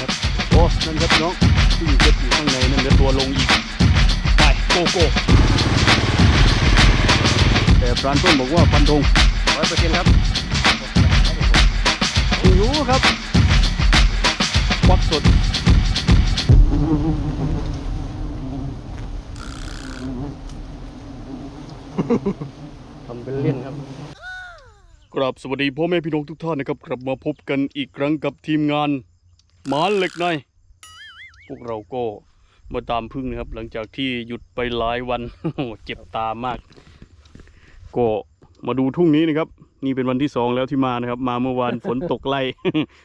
ครับโอ้นั่นครับพี่น้องพึ่งเก็บอยู่ข้างในนั่นเดี๋ยวตัวลงอีกไปโกโก้แต่พรานต้นบอกว่าฟันธงร้อยเปอร์เซ็นต์ครับหิวครับควักสดทำเป็นเล่นครับกราบสวัสดีพ่อแม่พี่น้องทุกท่านนะครับกลับมาพบกันอีกครั้งกับทีมงาน หมาเหล็กในพวกเราก็มาตามพึ่งนะครับ หลังจากที่หยุดไปหลายวันโอ้เจ็บตามาก ก็มาดูทุ่งนี้นะครับ นี่เป็นวันที่สองแล้วที่มานะครับ มาเมื่อวานฝนตกไล่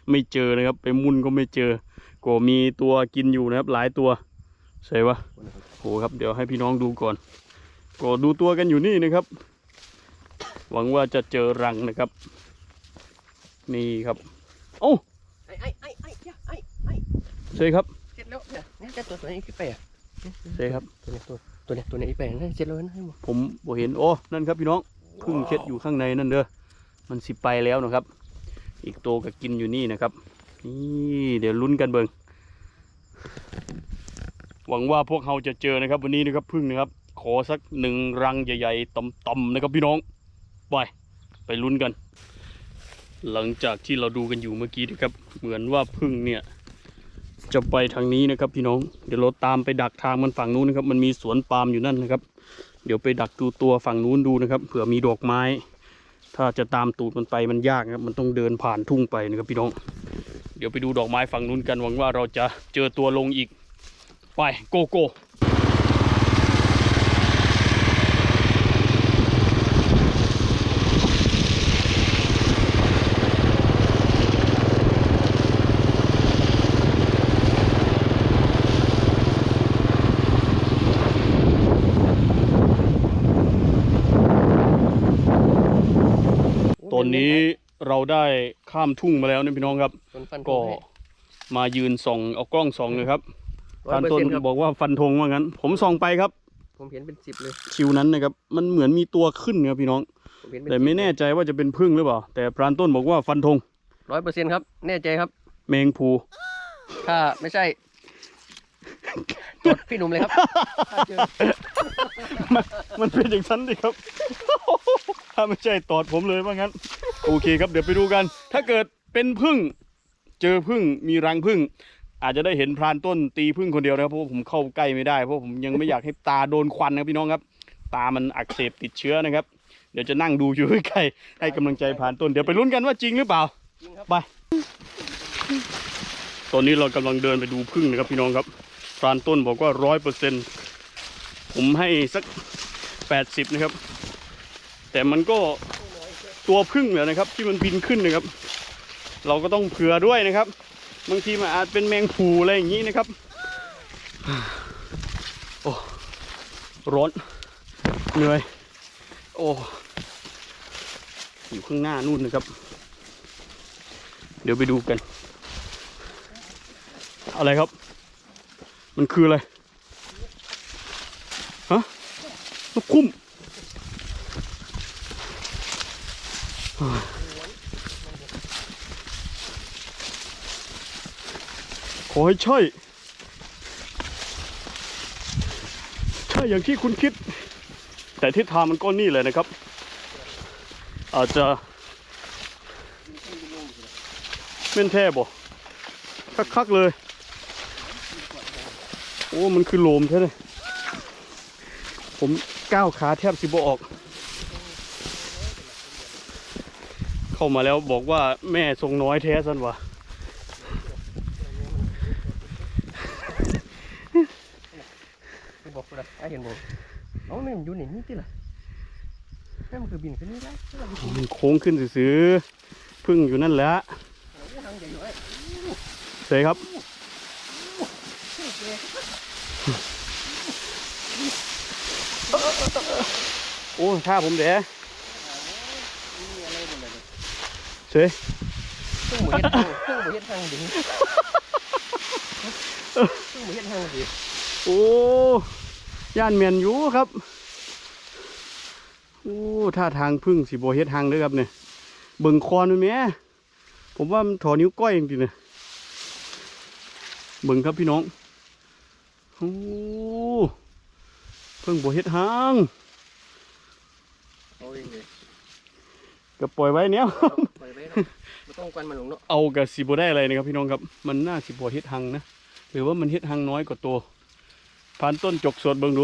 ไม่เจอนะครับ ไปมุ่นก็ไม่เจอ ก็มีตัวกินอยู่นะครับ หลายตัวใช่ปะโหครับเดี๋ยวให้พี่น้องดูก่อน ก็ดูตัวกันอยู่นี่นะครับ หวังว่าจะเจอรังนะครับ นี่ครับ โอ้ไอ้ไอ้ไอ้ไอ้ไอ้ไอ้ ใช่ครับเสร็จแล้วเนี่ยนี่จะตัวตัวนี้ขึ้นไปอะใช่ครับตัวนี้ตัวตัวนี้ตัวนี้อีกไปนะเสร็จแล้วนะให้หมดผมบ่เห็นโอ้นั่นครับพี่น้องพึ่งเช็ดอยู่ข้างในนั่นเด้อมันสิไปแล้วนะครับ อีกตัวก็กินอยู่นี่นะครับนี่เดี๋ยวลุ้นกันเบิงหวังว่าพวกเราจะเจอนะครับ วันนี้นะครับพึ่งนะครับ ขอสักหนึ่งรังใหญ่ๆต่ำๆนะครับพี่น้องไปไปลุ้นกัน หลังจากที่เราดูกันอยู่เมื่อกี้นะครับ เหมือนว่าพึ่งเนี่ย จะไปทางนี้นะครับพี่น้อง เดี๋ยวเราตามไปดักทางมันฝั่งนู้นนะครับ มันมีสวนปาล์มอยู่นั่นนะครับ เดี๋ยวไปดักดูตัวฝั่งนู้นดูนะครับ เผื่อมีดอกไม้ ถ้าจะตามตูดมันไปมันยากนะครับ มันต้องเดินผ่านทุ่งไปนะครับพี่น้อง เดี๋ยวไปดูดอกไม้ฝั่งนู้นกันหวังว่าเราจะเจอตัวลงอีก ไปโกโก้ ตอนนี้ เราได้ข้ามทุ่งมาแล้วนะพี่น้องครับ คนฟันก็มายืนส่องเอากล้องส่องเลยครับร้อยทานเปอร์ต้นเซ็นต์ครับ บอกว่าฟันธงว่างั้น ผมส่องไปครับ ผมเห็นเป็นสิบเลย คิวนั้นนะครับ มันเหมือนมีตัวขึ้นครับพี่น้อง ผมเห็นเป็นแต่ไม่แน่ใจว่าจะเป็นพึ่งหรือเปล่า แต่พรานต้นบอกว่าฟันธงร้อยเปอร์เซ็นต์ครับ แน่ใจครับแมงภู ถ้าไม่ใช่จดพี่หนุ่มเลยครับถ้าเจอมันมันเป็นอย่างนั้นดิครับ ถ้าไม่ใช่ตอดผมเลยว่างั้น โอเคครับเดี๋ยวไปดูกัน ถ้าเกิดเป็นพึ่งเจอพึ่งมีรังพึ่ง อาจจะได้เห็นพรานต้นตีพึ่งคนเดียวนะครับเพราะว่าผมเข้าใกล้ไม่ได้เพราะผมยังไม่อยากให้ตาโดนควันนะครับพี่น้องครับ ตามันอักเสบติดเชื้อนะครับ เดี๋ยวจะนั่งดูอยู่ใกล้ๆให้กำลังใจพรานต้นเดี๋ยวไปลุ้นกันว่าจริงหรือเปล่าจริงครับไปตอนนี้เรากำลังเดินไปดูพึ่งนะครับพี่น้องครับพรานต้นบอกว่าร้อยเปอร์เซ็นผมให้สักแปดสิบนะครับ แต่มันก็ ตัวพึ่งแหละนะครับ ที่มันบินขึ้นนะครับ เราก็ต้องเผื่อด้วยนะครับ บางทีมันอาจเป็นแมงผูอะไรอย่างนี้นะครับโอ้ร้อนเหนื่อยโอ้อยู่ข้างหน้านู่นนะครับ เดี๋ยวไปดูกัน อะไรครับ มันคืออะไรฮะนกคุ้ม ขอให้ใช่ ใช่อย่างที่คุณคิด แต่ทิศทางมันก็นี่เลยนะครับ อาจจะเป็นแท่บ่คักๆเลย โอ้ มันคือโลมใช่ไหมผมก้าวขาแทบสิบออก เข้ามาแล้วบอกว่าแม่ทรงน้อยแท้สันวะไม่บอกเลยไอ้เห็นบอกเอ้าไม่มันอยู่นี่นี่ที่ละแม่มันคือบินขึ้นนี่ได้ที่เราบินขึ้นมันโค้งขึ้นซื้อๆพึ่งอยู่นั่นแหละทางใหญ่อยู่ไอ้เสยครับโอ้ท่าผมเด๋มีอะไรบนเลย เสยเครื่องหมูเฮ็ดทางเครื่องหมูเฮ็ดทางดิเครื่องหมูเฮ็ดทางดิโอ้ย่านเมียนอยู่ครับโอ้ท่าทางพึ่งสีโบเฮ็ดทางเด้วยครับเนี่ยเบิ่งคอนดูแหม่ผมว่ามันถอนิ้วก้อยจริงๆเนี่ยเบิ่งครับพี่น้องโอ้เพิ่งบ่เฮ็ดหาง ก็ปล่อยไว้เนี้ยปล่อยไว้เนาะไม่ต้องกันมันหลงเนาะเอากับสิบ่ได้อะไรนะครับ พี่น้องครับ มันน่าสิบ่เฮ็ดหังนะ หรือว่ามันเฮ็ดหังน้อยกว่าตัว ผ่านต้นจกสดเบิ่งดู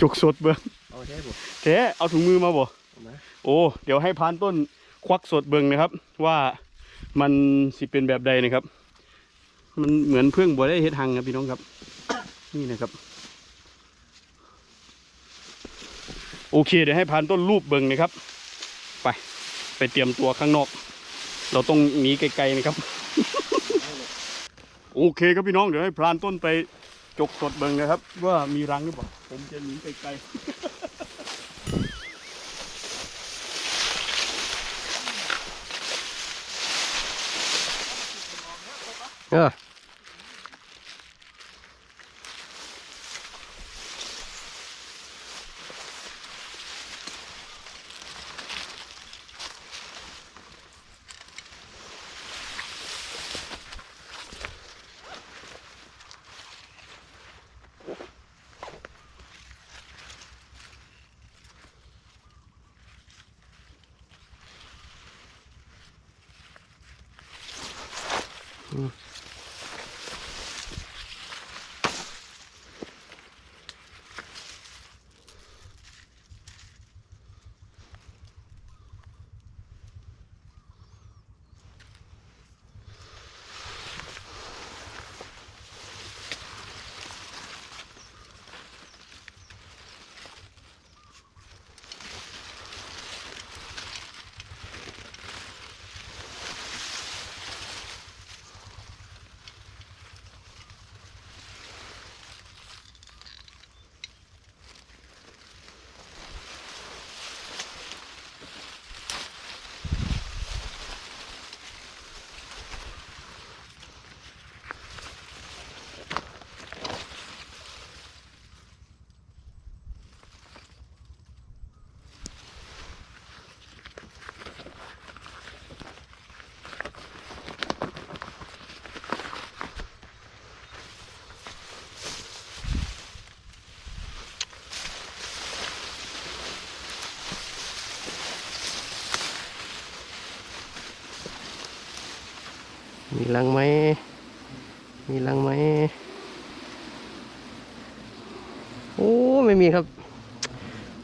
จกสดเบิ่งเอาใช่บุแท้เอาถุงมือมาบ่เอามาโอ้ เดี๋ยวให้ผ่านต้นควักสดเบิ่งนะครับ ว่ามันสิเป็นแบบใดนะครับ มันเหมือนเพื่องบ่ได้เฮ็ดหังครับพี่น้องครับ นี่นะครับโอเคเดี๋ยวให้ผ่านต้นรูปเบิ่งนะครับ ไป ไปเตรียมตัวข้างนอก เราต้องหนีไกลๆนะครับ โอเคครับพี่น้องเดี๋ยวให้พรานต้นไปจกสดเบิ่งนะครับ ว่ามีรังหรือเปล่าผมจะหนีไกลเออ มีรังไหม มีรังไหม โอ้ ไม่มีครับ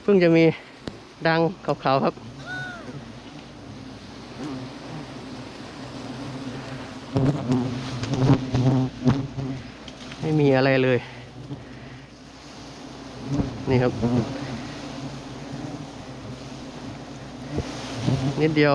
เพิ่งจะมีดังขาวๆครับ ไม่มีอะไรเลย นี่ครับ นิดเดียว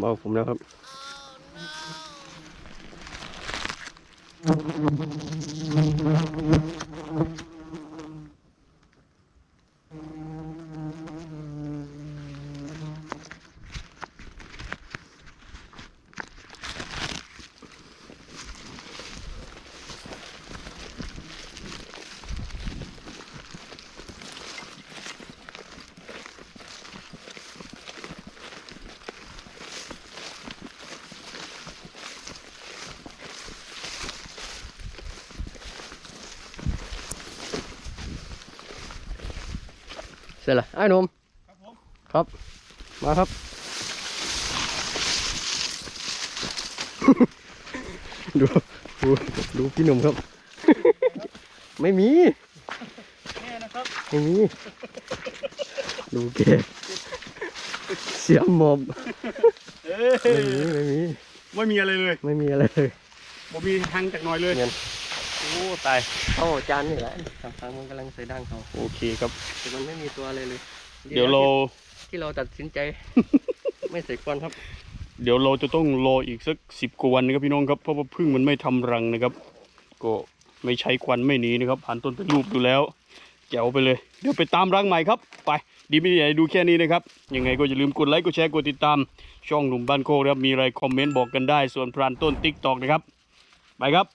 มเอาผมแล้วครับอ ช่ละไอ้หนมครับผมครับ มาครับ ดูดูดูพี่หนุ่มครับ ไม่มีแน่นะครับไม่มีดูแกเสียหมอบเอ้ยไม่มีไม่มี ไม่มีอะไรเลย ไม่มีอะไรเลยบ่มีทางจากหน่อยเลย เงิน โอ้ตายเข้าจานนี่แหละทางทางมันกำลังใส่ด่างเขาโอเคครับ แต่มันไม่มีตัวอะไรเลย เดี๋ยวเราที่เราตัดสินใจ ไม่ใส่ควันครับ เดี๋ยวเราจะต้องรออีกสักสิบกว่าวันนะครับพี่น้องครับเพราะว่าพึ่งมันไม่ทำรังนะครับ ก็ไม่ใช้ควันไม่หนีนะครับผ่านต้นเป็นรูปดูแล้วแจ๋วไปเลย เดี๋ยวไปตามรังใหม่ครับ ไปดีไม่ดีอย่าให้ดูแค่นี้นะครับ ยังไงก็อย่าลืมกดไลค์กดแชร์กดติดตาม ช่องหนุ่มบ้านโคกนะครับมีอะไรคอมเมนต์บอกกันได้ส่วนพรานต้นติ๊กตอกนะครับ ไปครับ